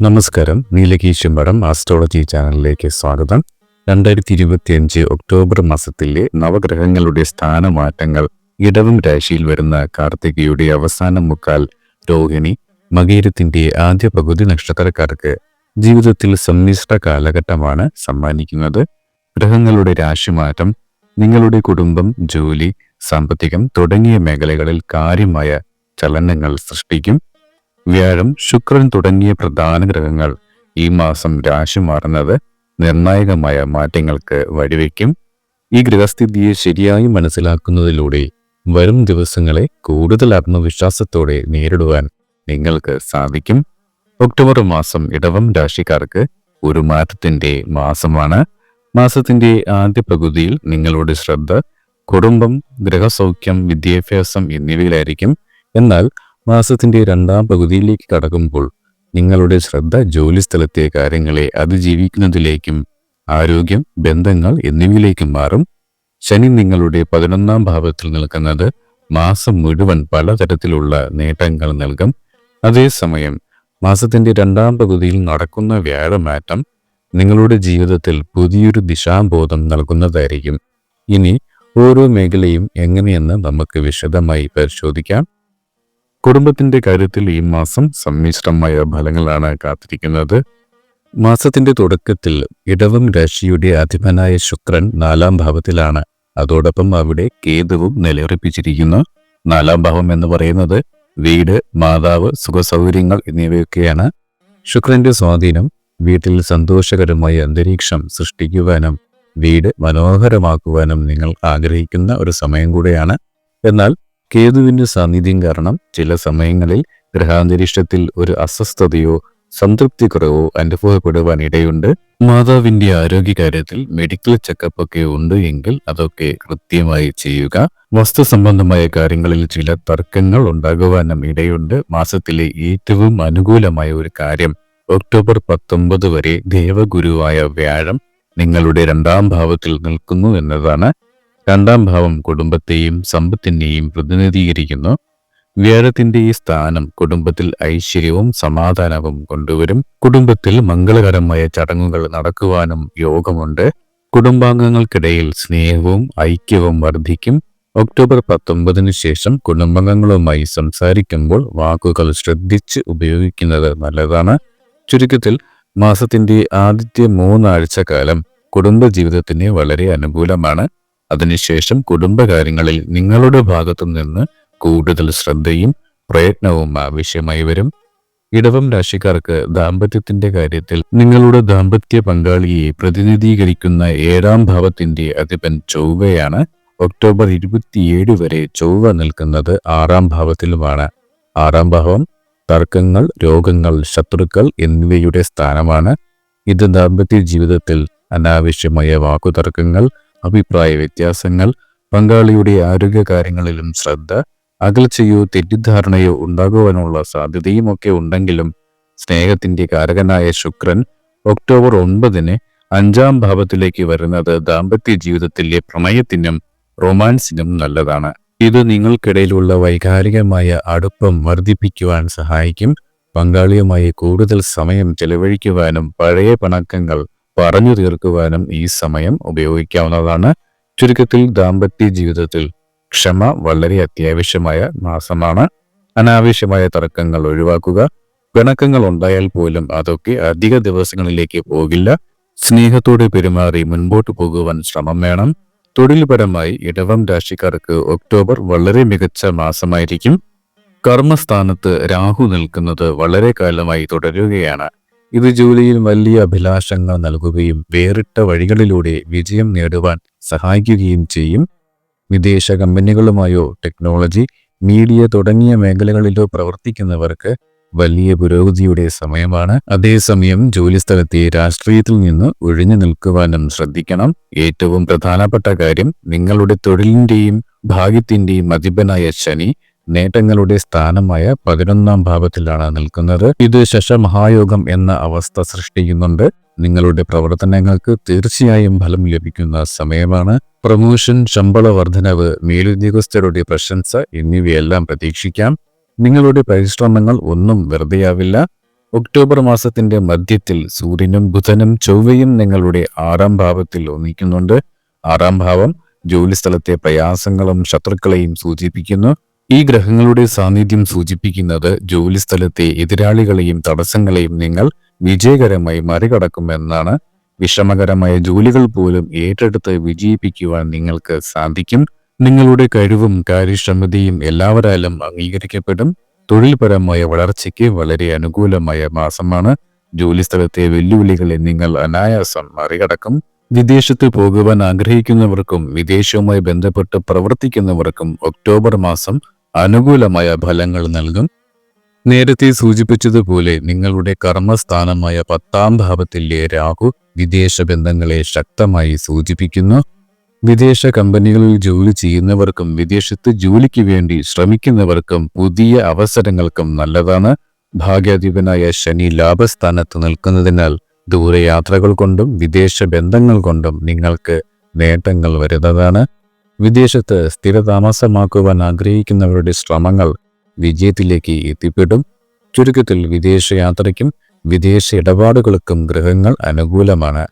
നമസ്കാരം. നീലകീശുംബടം ആസ്ട്രോളജി ചാനലിലേക്ക് സ്വാഗതം. രണ്ടായിരത്തി ഇരുപത്തിയഞ്ച് ഒക്ടോബർ മാസത്തിലെ നവഗ്രഹങ്ങളുടെ സ്ഥാനമാറ്റങ്ങൾ ഇടവം രാശിയിൽ വരുന്ന കാർത്തികയുടെ അവസാന മുക്കാൽ രോഹിണി മകീരത്തിന്റെ ആദ്യ പകുതി നക്ഷത്രക്കാർക്ക് ജീവിതത്തിൽ സമ്മിശ്ര കാലഘട്ടമാണ് സമ്മാനിക്കുന്നത്. ഗ്രഹങ്ങളുടെ രാശിമാറ്റം നിങ്ങളുടെ കുടുംബം ജോലി സാമ്പത്തികം തുടങ്ങിയ മേഖലകളിൽ കാര്യമായ ചലനങ്ങൾ സൃഷ്ടിക്കും. വ്യാഴം ശുക്രൻ തുടങ്ങിയ പ്രധാന ഗ്രഹങ്ങൾ ഈ മാസം രാശി മാറുന്നത് നിർണായകമായ മാറ്റങ്ങൾക്ക് വഴിവെക്കും. ഈ ഗ്രഹസ്ഥിതിയെ ശരിയായി മനസ്സിലാക്കുന്നതിലൂടെ വരും ദിവസങ്ങളെ കൂടുതൽ ആത്മവിശ്വാസത്തോടെ നേരിടുവാൻ നിങ്ങൾക്ക് സാധിക്കും. ഒക്ടോബർ മാസം ഇടവം രാശിക്കാർക്ക് ഒരു മാറ്റത്തിന്റെ മാസമാണ്. മാസത്തിന്റെ ആദ്യ പകുതിയിൽ നിങ്ങളുടെ ശ്രദ്ധ കുടുംബം ഗൃഹസൗഖ്യം വിദ്യാഭ്യാസം എന്നിവയിലായിരിക്കും. എന്നാൽ മാസത്തിന്റെ രണ്ടാം പകുതിയിലേക്ക് കടക്കുമ്പോൾ നിങ്ങളുടെ ശ്രദ്ധ ജോലിസ്ഥലത്തെ കാര്യങ്ങളെ അതിജീവിക്കുന്നതിലേക്കും ആരോഗ്യം ബന്ധങ്ങൾ എന്നിവയിലേക്കും മാറും. ശനി നിങ്ങളുടെ പതിനൊന്നാം ഭാവത്തിൽ നിൽക്കുന്നത് മാസം മുഴുവൻ പലതരത്തിലുള്ള നേട്ടങ്ങൾ നൽകും. അതേസമയം മാസത്തിന്റെ രണ്ടാം പകുതിയിൽ നടക്കുന്ന വ്യാഴമാറ്റം നിങ്ങളുടെ ജീവിതത്തിൽ പുതിയൊരു ദിശാബോധം നൽകുന്നതായിരിക്കും. ഇനി ഓരോ മേഖലയും എങ്ങനെയെന്ന് നമുക്ക് വിശദമായി പരിശോധിക്കാം. കുടുംബത്തിന്റെ കാര്യത്തിൽ ഈ മാസം സമ്മിശ്രമായ ഫലങ്ങളാണ് കാത്തിരിക്കുന്നത്. മാസത്തിന്റെ തുടക്കത്തിൽ ഇടവം രാശിയുടെ അധിപനായ ശുക്രൻ നാലാം ഭാവത്തിലാണ്. അതോടൊപ്പം അവിടെ കേതുവും നിലയുറപ്പിച്ചിരിക്കുന്നു. നാലാം ഭാവം എന്ന് പറയുന്നത് വീട് മാതാവ് സുഖസൗകര്യങ്ങൾ എന്നിവയൊക്കെയാണ്. ശുക്രന്റെ സ്വാധീനം വീട്ടിൽ സന്തോഷകരമായ അന്തരീക്ഷം സൃഷ്ടിക്കുവാനും വീട് മനോഹരമാക്കുവാനും നിങ്ങൾ ആഗ്രഹിക്കുന്ന ഒരു സമയം കൂടെയാണ്. എന്നാൽ കേതുവിന്റെ സാന്നിധ്യം കാരണം ചില സമയങ്ങളിൽ ഗ്രഹാന്തരീക്ഷത്തിൽ ഒരു അസ്വസ്ഥതയോ സംതൃപ്തിക്കുറവോ അനുഭവപ്പെടുവാൻ ഇടയുണ്ട്. മാതാവിന്റെ ആരോഗ്യകാര്യത്തിൽ മെഡിക്കൽ ചെക്കപ്പ് ഒക്കെ ഉണ്ട് എങ്കിൽ അതൊക്കെ കൃത്യമായി ചെയ്യുക. വസ്തു സംബന്ധമായ കാര്യങ്ങളിൽ ചില തർക്കങ്ങൾ ഉണ്ടാകുവാനും ഇടയുണ്ട്. മാസത്തിലെ ഏറ്റവും അനുകൂലമായ ഒരു കാര്യം ഒക്ടോബർ പത്തൊമ്പത് വരെ ദേവഗുരുവായ വ്യാഴം നിങ്ങളുടെ രണ്ടാം ഭാവത്തിൽ നിൽക്കുന്നു എന്നതാണ്. രണ്ടാം ഭാവം കുടുംബത്തെയും സമ്പത്തിനെയും പ്രതിനിധീകരിക്കുന്നു. വ്യാഴത്തിന്റെ ഈ സ്ഥാനം കുടുംബത്തിൽ ഐശ്വര്യവും സമാധാനവും കൊണ്ടുവരും. കുടുംബത്തിൽ മംഗളകരമായ ചടങ്ങുകൾ നടക്കുവാനും യോഗമുണ്ട്. കുടുംബാംഗങ്ങൾക്കിടയിൽ സ്നേഹവും ഐക്യവും വർദ്ധിക്കും. ഒക്ടോബർ പത്തൊമ്പതിനു ശേഷം കുടുംബാംഗങ്ങളുമായി സംസാരിക്കുമ്പോൾ വാക്കുകൾ ശ്രദ്ധിച്ച് ഉപയോഗിക്കുന്നത് നല്ലതാണ്. ചുരുക്കത്തിൽ മാസത്തിന്റെ ആദ്യത്തെ മൂന്നാഴ്ച കാലം കുടുംബജീവിതത്തിന് വളരെ അനുകൂലമാണ്. അതിനുശേഷം കുടുംബകാര്യങ്ങളിൽ നിങ്ങളുടെ ഭാഗത്തു നിന്ന് കൂടുതൽ ശ്രദ്ധയും പ്രയത്നവും ആവശ്യമായി വരും. ഇടവം രാശിക്കാർക്ക് ദാമ്പത്യത്തിന്റെ കാര്യത്തിൽ നിങ്ങളുടെ ദാമ്പത്യ പങ്കാളിയെ പ്രതിനിധീകരിക്കുന്ന ഏഴാം ഭാവത്തിന്റെ അധിപൻ ചൊവ്വയാണ്. ഒക്ടോബർ ഇരുപത്തിയേഴ് വരെ ചൊവ്വ നിൽക്കുന്നത് ആറാം ഭാവത്തിലുമാണ്. ആറാം ഭാവം തർക്കങ്ങൾ രോഗങ്ങൾ ശത്രുക്കൾ എന്നിവയുടെ സ്ഥാനമാണ്. ഇത് ദാമ്പത്യ ജീവിതത്തിൽ അനാവശ്യമായ വാക്കുതർക്കങ്ങൾ അഭിപ്രായ വ്യത്യാസങ്ങൾ പങ്കാളിയുടെ ആരോഗ്യകാര്യങ്ങളിലും ശ്രദ്ധ അകൽച്ചയോ തെറ്റിദ്ധാരണയോ ഉണ്ടാകുവാനുള്ള സാധ്യതയും ഒക്കെ ഉണ്ടെങ്കിലും സ്നേഹത്തിന്റെ കാരകനായ ശുക്രൻ ഒക്ടോബർ ഒൻപതിന് അഞ്ചാം ഭാവത്തിലേക്ക് വരുന്നത് ദാമ്പത്യ ജീവിതത്തിലെ പ്രണയത്തിനും റൊമാൻസിനും നല്ലതാണ്. ഇത് നിങ്ങൾക്കിടയിലുള്ള വൈകാരികമായ അടുപ്പം വർദ്ധിപ്പിക്കുവാൻ സഹായിക്കും പങ്കാളിയുമായി കൂടുതൽ സമയം ചെലവഴിക്കുവാനും പഴയ പിണക്കങ്ങൾ പറഞ്ഞു തീർക്കുവാനും ഈ സമയം ഉപയോഗിക്കാവുന്നതാണ്. ചുരുക്കത്തിൽ ദാമ്പത്യ ജീവിതത്തിൽ ക്ഷമ വളരെ അത്യാവശ്യമായ മാസമാണ്. അനാവശ്യമായ തർക്കങ്ങൾ ഒഴിവാക്കുക. പിണക്കങ്ങൾ ഉണ്ടായാൽ പോലും അതൊക്കെ അധിക ദിവസങ്ങളിലേക്ക് പോകില്ല. സ്നേഹത്തോടെ പെരുമാറി മുൻപോട്ട് പോകുവാൻ ശ്രമം വേണം. തൊഴിൽപരമായി ഇടവം രാശിക്കാർക്ക് ഒക്ടോബർ വളരെ മികച്ച മാസമായിരിക്കും. കർമ്മസ്ഥാനത്ത് രാഹു നിൽക്കുന്നത് വളരെ കാലമായി തുടരുകയാണ്. ഇത് ജോലിയിൽ വലിയ അഭിലാഷങ്ങൾ നൽകുകയും വേറിട്ട വഴികളിലൂടെ വിജയം നേടുവാൻ സഹായിക്കുകയും ചെയ്യും. വിദേശ കമ്പനികളുമായോ ടെക്നോളജി മീഡിയ തുടങ്ങിയ മേഖലകളിലോ പ്രവർത്തിക്കുന്നവർക്ക് വലിയ പുരോഗതിയുടെ സമയമാണ്. അതേസമയം ജോലിസ്ഥലത്തെ രാഷ്ട്രീയത്തിൽ നിന്ന് ഒഴിഞ്ഞു നിൽക്കുവാനും ശ്രദ്ധിക്കണം. ഏറ്റവും പ്രധാനപ്പെട്ട കാര്യം നിങ്ങളുടെ തൊഴിലിന്റെയും ഭാഗ്യത്തിന്റെയും അധിപനായ ശനി നേട്ടങ്ങളുടെ സ്ഥാനമായ പതിനൊന്നാം ഭാവത്തിലാണ് നിൽക്കുന്നത്. ഇത് ശശമഹായോഗം എന്ന അവസ്ഥ സൃഷ്ടിക്കുന്നുണ്ട്. നിങ്ങളുടെ പ്രവർത്തനങ്ങൾക്ക് തീർച്ചയായും ഫലം ലഭിക്കുന്ന സമയമാണ്. പ്രമോഷൻ ശമ്പള വർധനവ് മേലുദ്യോഗസ്ഥരുടെ പ്രശംസ എന്നിവയെല്ലാം പ്രതീക്ഷിക്കാം. നിങ്ങളുടെ പരിശ്രമങ്ങൾ ഒന്നും വെറുതെയാവില്ല. ഒക്ടോബർ മാസത്തിന്റെ മധ്യത്തിൽ സൂര്യനും ബുധനും ചൊവ്വയും നിങ്ങളുടെ ആറാം ഭാവത്തിൽ ഒന്നിക്കുന്നുണ്ട്. ആറാം ഭാവം ജോലിസ്ഥലത്തെ പ്രയാസങ്ങളും ശത്രുക്കളെയും സൂചിപ്പിക്കുന്നു. ഈ ഗ്രഹങ്ങളുടെ സാന്നിധ്യം സൂചിപ്പിക്കുന്നത് ജോലിസ്ഥലത്തെ എതിരാളികളെയും തടസ്സങ്ങളെയും നിങ്ങൾ വിജയകരമായി മറികടക്കുമെന്നാണ്. വിഷമകരമായ ജോലികൾ പോലും ഏറ്റെടുത്ത് വിജയിപ്പിക്കുവാൻ നിങ്ങൾക്ക് സാധിക്കും. നിങ്ങളുടെ കഴിവും കാര്യക്ഷമതയും എല്ലാവരാലും അംഗീകരിക്കപ്പെടും. തൊഴിൽപരമായ വളർച്ചയ്ക്ക് വളരെ അനുകൂലമായ മാസമാണ്. ജോലിസ്ഥലത്തെ വെല്ലുവിളികളെ നിങ്ങൾ അനായാസം മറികടക്കും. വിദേശത്ത് പോകുവാൻ ആഗ്രഹിക്കുന്നവർക്കും വിദേശവുമായി ബന്ധപ്പെട്ട് പ്രവർത്തിക്കുന്നവർക്കും ഒക്ടോബർ മാസം അനുകൂലമായ ഫലങ്ങൾ നൽകും. നേരത്തെ സൂചിപ്പിച്ചതുപോലെ നിങ്ങളുടെ കർമ്മസ്ഥാനമായ പത്താം ഭാവത്തിലെ രാഹു വിദേശ ബന്ധങ്ങളെ ശക്തമായി സൂചിപ്പിക്കുന്നു. വിദേശ കമ്പനികളിൽ ജോലി ചെയ്യുന്നവർക്കും വിദേശത്ത് ജോലിക്ക് വേണ്ടി ശ്രമിക്കുന്നവർക്കും പുതിയ അവസരങ്ങൾക്കും നല്ലതാണ്. ഭാഗ്യാധിപനായ ശനി ലാഭസ്ഥാനത്ത് നിൽക്കുന്നതിനാൽ ദൂരയാത്രകൾ കൊണ്ടും വിദേശ ബന്ധങ്ങൾ കൊണ്ടും നിങ്ങൾക്ക് നേട്ടങ്ങൾ വരുന്നതാണ്. വിദേശത്ത് സ്ഥിരതാമസമാക്കുവാൻ ആഗ്രഹിക്കുന്നവരുടെ ശ്രമങ്ങൾ വിജയത്തിലേക്ക് എത്തിപ്പെടും. ചുരുക്കത്തിൽ വിദേശയാത്രയ്ക്കും വിദേശ ഇടപാടുകൾക്കും ഗ്രഹങ്ങൾ അനുകൂലമാണ്.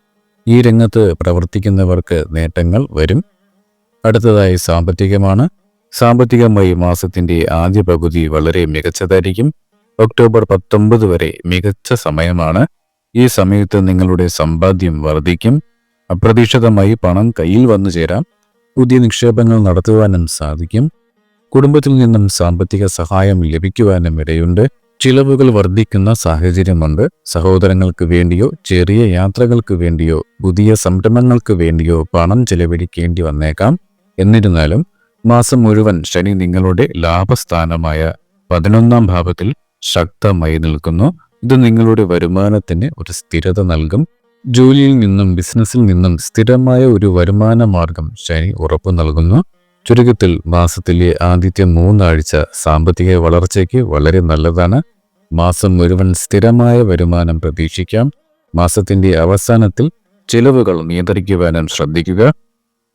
ഈ രംഗത്ത് പ്രവർത്തിക്കുന്നവർക്ക് നേട്ടങ്ങൾ വരും. അടുത്തതായി സാമ്പത്തികമാണ്. സാമ്പത്തികമായി മാസത്തിന്റെ ആദ്യ പകുതി വളരെ മികച്ചതായിരിക്കും. ഒക്ടോബർ പത്തൊമ്പത് വരെ മികച്ച സമയമാണ്. ഈ സമയത്ത് നിങ്ങളുടെ സമ്പാദ്യം വർദ്ധിക്കും. അപ്രതീക്ഷിതമായി പണം കയ്യിൽ വന്നു ചേരാം പുതിയ നിക്ഷേപങ്ങൾ നടത്തുവാനും സാധിക്കും. കുടുംബത്തിൽ നിന്നും സാമ്പത്തിക സഹായം ലഭിക്കുവാനും ഇടയുണ്ട്. ചിലവുകൾ വർദ്ധിക്കുന്ന സാഹചര്യമുണ്ട്. സഹോദരങ്ങൾക്ക് വേണ്ടിയോ ചെറിയ യാത്രകൾക്ക് വേണ്ടിയോ പുതിയ സംരംഭങ്ങൾക്ക് വേണ്ടിയോ പണം ചെലവഴിക്കേണ്ടി വന്നേക്കാം. എന്നിരുന്നാലും മാസം മുഴുവൻ ശനി നിങ്ങളുടെ ലാഭസ്ഥാനമായ പതിനൊന്നാം ഭാവത്തിൽ ശക്തമായി നിൽക്കുന്നു. ഇത് നിങ്ങളുടെ വരുമാനത്തിന് ഒരു സ്ഥിരത നൽകും. ജോലിയിൽ നിന്നും ബിസിനസ്സിൽ നിന്നും സ്ഥിരമായ ഒരു വരുമാന മാർഗം ശനി ഉറപ്പു നൽകുന്നു. ചുരുക്കത്തിൽ മാസത്തിലെ ആദ്യത്തെ മൂന്നാഴ്ച സാമ്പത്തിക വളർച്ചയ്ക്ക് വളരെ നല്ലതാണ്. മാസം മുഴുവൻ സ്ഥിരമായ വരുമാനം പ്രതീക്ഷിക്കാം. മാസത്തിന്റെ അവസാനത്തിൽ ചിലവുകൾ നിയന്ത്രിക്കുവാനും ശ്രദ്ധിക്കുക.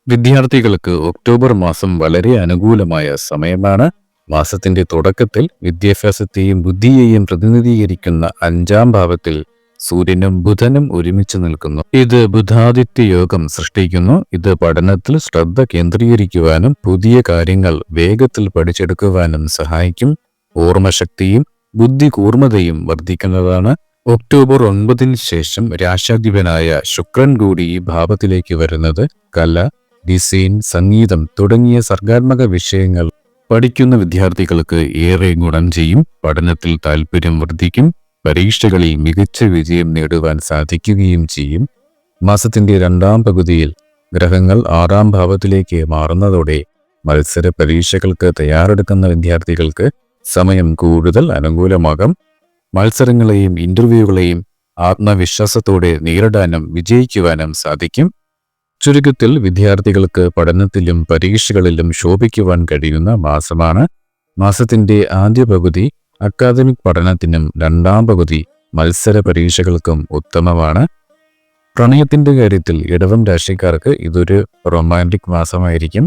വിദ്യാർത്ഥികൾക്ക് ഒക്ടോബർ മാസം വളരെ അനുകൂലമായ സമയമാണ്. മാസത്തിന്റെ തുടക്കത്തിൽ വിദ്യാഭ്യാസത്തെയും ബുദ്ധിയെയും പ്രതിനിധീകരിക്കുന്ന അഞ്ചാം ഭാവത്തിൽ സൂര്യനും ബുധനും ഒരുമിച്ച് നിൽക്കുന്നു. ഇത് ബുധാദിത്യ യോഗം സൃഷ്ടിക്കുന്നു. ഇത് പഠനത്തിൽ ശ്രദ്ധ കേന്ദ്രീകരിക്കുവാനും പുതിയ കാര്യങ്ങൾ വേഗത്തിൽ പഠിച്ചെടുക്കുവാനും സഹായിക്കും. ഓർമ്മശക്തിയും ബുദ്ധി കൂർമ്മതയും വർദ്ധിക്കുന്നതാണ്. ഒക്ടോബർ ഒൻപതിന് ശേഷം രാശാധിപനായ ശുക്രൻ കൂടി ഈ ഭാവത്തിലേക്ക് വരുന്നത് കല ഡിസൈൻ സംഗീതം തുടങ്ങിയ സർഗാത്മക വിഷയങ്ങൾ പഠിക്കുന്ന വിദ്യാർത്ഥികൾക്ക് ഏറെ ഗുണം ചെയ്യും. പഠനത്തിൽ താല്പര്യം വർദ്ധിക്കും. പരീക്ഷകളിൽ മികച്ച വിജയം നേടുവാൻ സാധിക്കുകയും ചെയ്യും. മാസത്തിന്റെ രണ്ടാം പകുതിയിൽ ഗ്രഹങ്ങൾ ആറാം ഭാവത്തിലേക്ക് മാറുന്നതോടെ മത്സര പരീക്ഷകൾക്ക് തയ്യാറെടുക്കുന്ന വിദ്യാർത്ഥികൾക്ക് സമയം കൂടുതൽ അനുകൂലമാകും. മത്സരങ്ങളെയും ഇന്റർവ്യൂകളെയും ആത്മവിശ്വാസത്തോടെ നേരിടാനും വിജയിക്കുവാനും സാധിക്കും. ചുരുക്കത്തിൽ വിദ്യാർത്ഥികൾക്ക് പഠനത്തിലും പരീക്ഷകളിലും ശോഭിക്കുവാൻ കഴിയുന്ന മാസമാണ്. മാസത്തിന്റെ ആദ്യ പകുതി അക്കാദമിക് പഠനത്തിനും രണ്ടാം പകുതി മത്സര പരീക്ഷകൾക്കും ഉത്തമമാണ്. പ്രണയത്തിന്റെ കാര്യത്തിൽ ഇടവം രാശിക്കാർക്ക് ഇതൊരു റൊമാന്റിക് മാസമായിരിക്കും.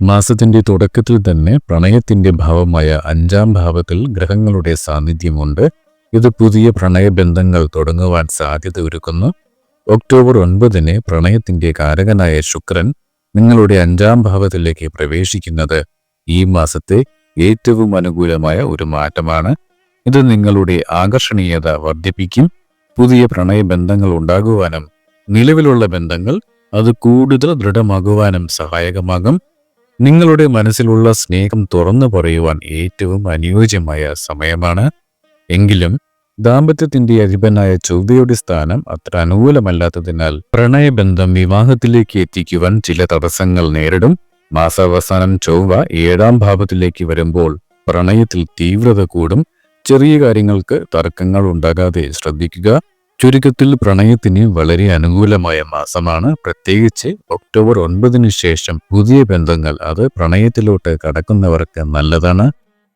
മാസത്തിന്റെ തുടക്കത്തിൽ തന്നെ പ്രണയത്തിന്റെ ഭാവമായ അഞ്ചാം ഭാവത്തിൽ ഗ്രഹങ്ങളുടെ സാന്നിധ്യമുണ്ട്. ഇത് പുതിയ പ്രണയബന്ധങ്ങൾ തുടങ്ങുവാൻ സാധ്യത ഒരുക്കുന്നു. ഒക്ടോബർ ഒൻപതിന് പ്രണയത്തിന്റെ കാരകനായ ശുക്രൻ നിങ്ങളുടെ അഞ്ചാം ഭാവത്തിലേക്ക് പ്രവേശിക്കുന്നത് ഈ മാസത്തെ ഏറ്റവും അനുകൂലമായ ഒരു മാറ്റമാണ്. ഇത് നിങ്ങളുടെ ആകർഷണീയത വർദ്ധിപ്പിക്കും. പുതിയ പ്രണയബന്ധങ്ങൾ ഉണ്ടാകുവാനും നിലവിലുള്ള ബന്ധങ്ങൾ അത് കൂടുതൽ ദൃഢമാകുവാനും സഹായകമാകും. നിങ്ങളുടെ മനസ്സിലുള്ള സ്നേഹം തുറന്നു പറയുവാൻ ഏറ്റവും അനുയോജ്യമായ സമയമാണ്. എങ്കിലും ദാമ്പത്യത്തിന്റെ അധിപനായ ചൊവ്വയുടെ സ്ഥാനം അത്ര അനുകൂലമല്ലാത്തതിനാൽ പ്രണയബന്ധം വിവാഹത്തിലേക്ക് എത്തിക്കുവാൻ ചില തടസ്സങ്ങൾ നേരിടും. മാസാവസാനം ചൊവ്വ ഏഴാം ഭാവത്തിലേക്ക് വരുമ്പോൾ പ്രണയത്തിൽ തീവ്രത കൂടും. ചെറിയ കാര്യങ്ങൾക്ക് തർക്കങ്ങൾ ഉണ്ടാകാതെ ശ്രദ്ധിക്കുക. ചുരുക്കത്തിൽ പ്രണയത്തിന് വളരെ അനുകൂലമായ മാസമാണ്. പ്രത്യേകിച്ച് ഒക്ടോബർ ഒൻപതിനു ശേഷം പുതിയ ബന്ധങ്ങൾ അത് പ്രണയത്തിലോട്ട് കടക്കുന്നവർക്ക് നല്ലതാണ്.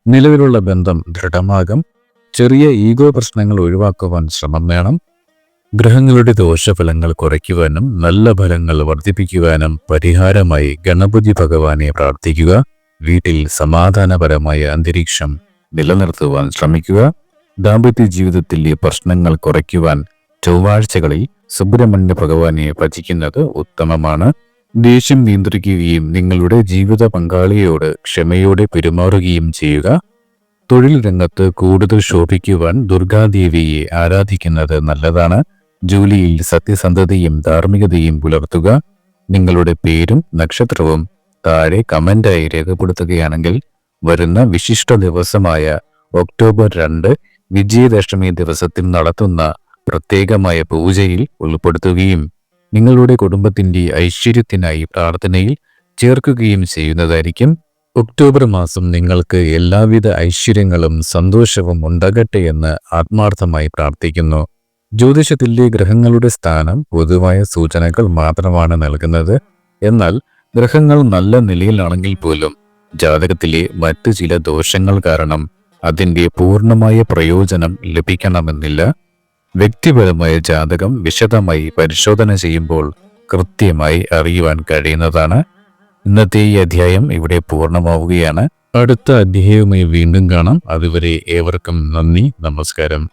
നിലവിലുള്ള ബന്ധം ദൃഢമാകും. ചെറിയ ഈഗോ പ്രശ്നങ്ങൾ ഒഴിവാക്കുവാൻ ശ്രമം വേണം. ഗ്രഹങ്ങളുടെ ദോഷഫലങ്ങൾ കുറയ്ക്കുവാനും നല്ല ഫലങ്ങൾ വർദ്ധിപ്പിക്കുവാനും പരിഹാരമായി ഗണപതി ഭഗവാനെ പ്രാർത്ഥിക്കുക. വീട്ടിൽ സമാധാനപരമായ അന്തരീക്ഷം നിലനിർത്തുവാൻ ശ്രമിക്കുക. ദാമ്പത്യ ജീവിതത്തിലെ പ്രശ്നങ്ങൾ കുറയ്ക്കുവാൻ ചൊവ്വാഴ്ചകളിൽ സുബ്രഹ്മണ്യ ഭഗവാനെ ഭജിക്കുന്നത് ഉത്തമമാണ്. ദേഷ്യം നിയന്ത്രിക്കുകയും നിങ്ങളുടെ ജീവിത പങ്കാളിയോട് ക്ഷമയോടെ പെരുമാറുകയും ചെയ്യുക. തൊഴിൽ രംഗത്ത് കൂടുതൽ ശോഭിക്കുവാൻ ദുർഗാദേവിയെ ആരാധിക്കുന്നത് നല്ലതാണ്. ജോലിയിൽ സത്യസന്ധതയും ധാർമ്മികതയും പുലർത്തുക. നിങ്ങളുടെ പേരും നക്ഷത്രവും താഴെ കമന്റായി രേഖപ്പെടുത്തുകയാണെങ്കിൽ വരുന്ന വിശിഷ്ട ദിവസമായ ഒക്ടോബർ രണ്ട് വിജയദശമി ദിവസത്തിൽ നടത്തുന്ന പ്രത്യേകമായ പൂജയിൽ ഉൾപ്പെടുത്തുകയും നിങ്ങളുടെ കുടുംബത്തിന്റെ ഐശ്വര്യത്തിനായി പ്രാർത്ഥനയിൽ ചേർക്കുകയും ചെയ്യുന്നതായിരിക്കും. ഒക്ടോബർ മാസം നിങ്ങൾക്ക് എല്ലാവിധ ഐശ്വര്യങ്ങളും സന്തോഷവും ഉണ്ടാകട്ടെ എന്ന് ആത്മാർത്ഥമായി പ്രാർത്ഥിക്കുന്നു. ജ്യോതിഷത്തിലെ ഗ്രഹങ്ങളുടെ സ്ഥാനം പൊതുവായ സൂചനകൾ മാത്രമാണ് നൽകുന്നത്. എന്നാൽ ഗ്രഹങ്ങൾ നല്ല നിലയിലാണെങ്കിൽ പോലും ജാതകത്തിലെ മറ്റ് ചില ദോഷങ്ങൾ കാരണം അതിന്റെ പൂർണമായ പ്രയോജനം ലഭിക്കണമെന്നില്ല. വ്യക്തിപരമായ ജാതകം വിശദമായി പരിശോധന ചെയ്യുമ്പോൾ കൃത്യമായി അറിയുവാൻ കഴിയുന്നതാണ്. ഇന്നത്തെ ഈ അധ്യായം ഇവിടെ പൂർണമാവുകയാണ്. അടുത്ത അധ്യായവുമായി വീണ്ടും കാണാം. അതുവരെ ഏവർക്കും നന്ദി നമസ്കാരം.